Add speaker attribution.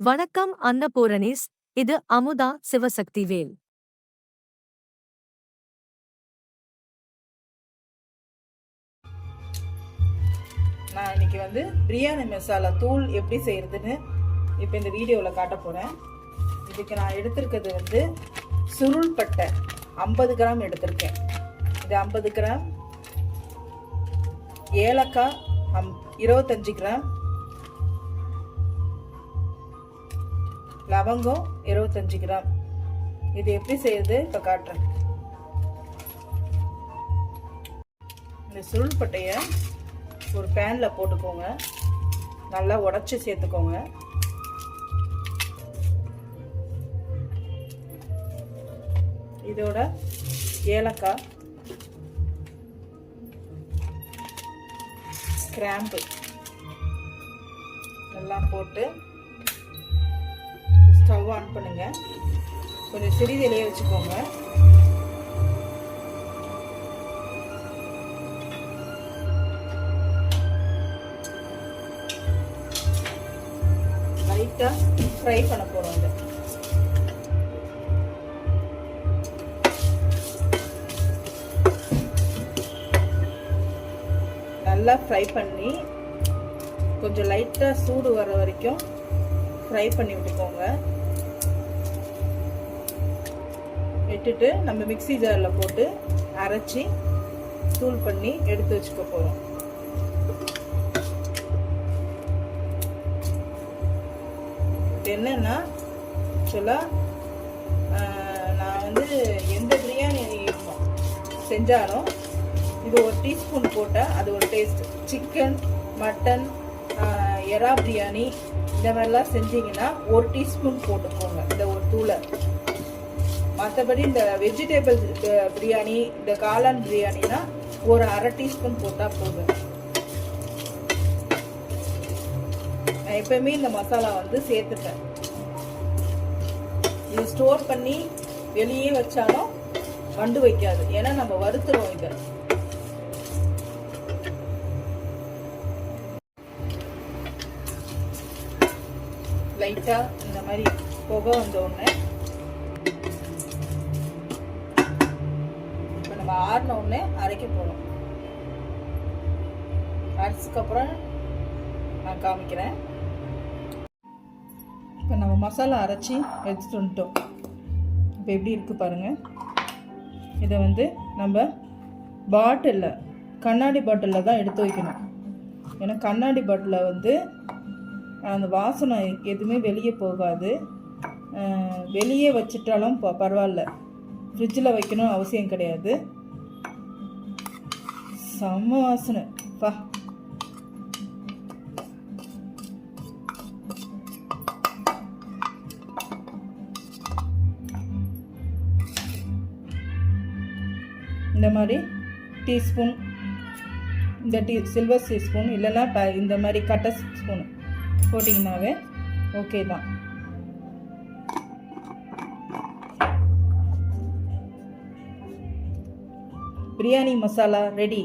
Speaker 1: வணக்கம் அன்னபூரணிஸ் இது அமுதா சிவசக்திவேல்.
Speaker 2: நான் இன்னைக்கு வந்து பிரியாணி மசாலா தூள் எப்படி செய்யறதுன்னு இப்போ இந்த வீடியோவில் காட்ட போகிறேன் இதுக்கு நான் எடுத்திருக்கிறது வந்து சுருள் பட்டை. ஐம்பது கிராம் எடுத்திருக்கேன். இது ஐம்பது கிராம். ஏலக்காய் அம் இருபத்தஞ்சு கிராம். லவங்கம் இருபத்தஞ்சி கிராம். இது எப்படி செய்யுது? இப்போ காட்டுறேன். இந்த சுருள் பட்டையை ஒரு பேனில் போட்டுக்கோங்க. நல்லா உடச்சி சேர்த்துக்கோங்க. இதோட ஏலக்காய் கிராம்பு எல்லாம் போட்டு ஸ்டவ் ஆன் பண்ணுங்கள் கொஞ்சம் சிறிதிலேயே வச்சுக்கோங்க. லைட்டாக ஃப்ரை பண்ண போகிறோம் இதை. நல்லா ஃப்ரை பண்ணி கொஞ்சம் லைட்டாக சூடு வர வரைக்கும் ஃப்ரை பண்ணி விட்டுக்கோங்க. விட்டுட்டு நம்ம மிக்ஸி ஜாரில் போட்டு அரைச்சி தூள் பண்ணி எடுத்து வச்சுக்க போகிறோம் இது என்னன்னா ஆக்சுவலாக நான் வந்து எந்த பிரியாணி செஞ்சாலும் இது ஒரு டீஸ்பூன் போட்டால் அது ஒரு டேஸ்ட் சிக்கன் மட்டன் எறா பிரியாணி இந்த மாதிரிலாம் செஞ்சீங்கன்னா ஒரு டீஸ்பூன் போட்டுக்கோங்க இந்த ஒரு தூளை. மற்றபடி இந்த வெஜிடேபிள் பிரியாணி இந்த காளான் பிரியாணினா ஒரு அரை டீஸ்பூன் போட்டால் போதும். நான் எப்பயுமே இந்த மசாலா வந்து சேர்த்துட்டேன் இது ஸ்டோர் பண்ணி வெளியே வச்சாலும் வண்டு வைக்காது. ஏன்னா நம்ம வறுத்துறோம் இதை. லைட்டாக இந்த மாதிரி புகை வந்த இப்போ நம்ம ஆறின உடனே அரைக்க போகிறோம் அரைச்சதுக்கப்புறம் நான் காமிக்கிறேன். இப்போ நம்ம மசாலா அரைச்சி எடுத்துட்டு வந்துட்டோம். இப்போ எப்படி இருக்குது பாருங்கள் இதை வந்து நம்ம பாட்டிலில் கண்ணாடி பாட்டிலில் தான் எடுத்து வைக்கணும். ஏன்னா கண்ணாடி பாட்டிலில் வந்து அந்த வாசனை எதுவுமே வெளியே போகாது. வெளியே வச்சிட்டாலும் ப பரவாயில்ல. ஃப்ரிட்ஜில் வைக்கணும் அவசியம் கிடையாது. செம்ம வாசனை. பா. இந்த மாதிரி டீஸ்பூன் இந்த டீ சில்வர் டீஸ்பூன் இல்லைன்னா ப இந்த மாதிரி கட்டை ஸ்பூன் போட்டிங்கனாவே ஓகே தான். பிரியாணி மசாலா ரெடி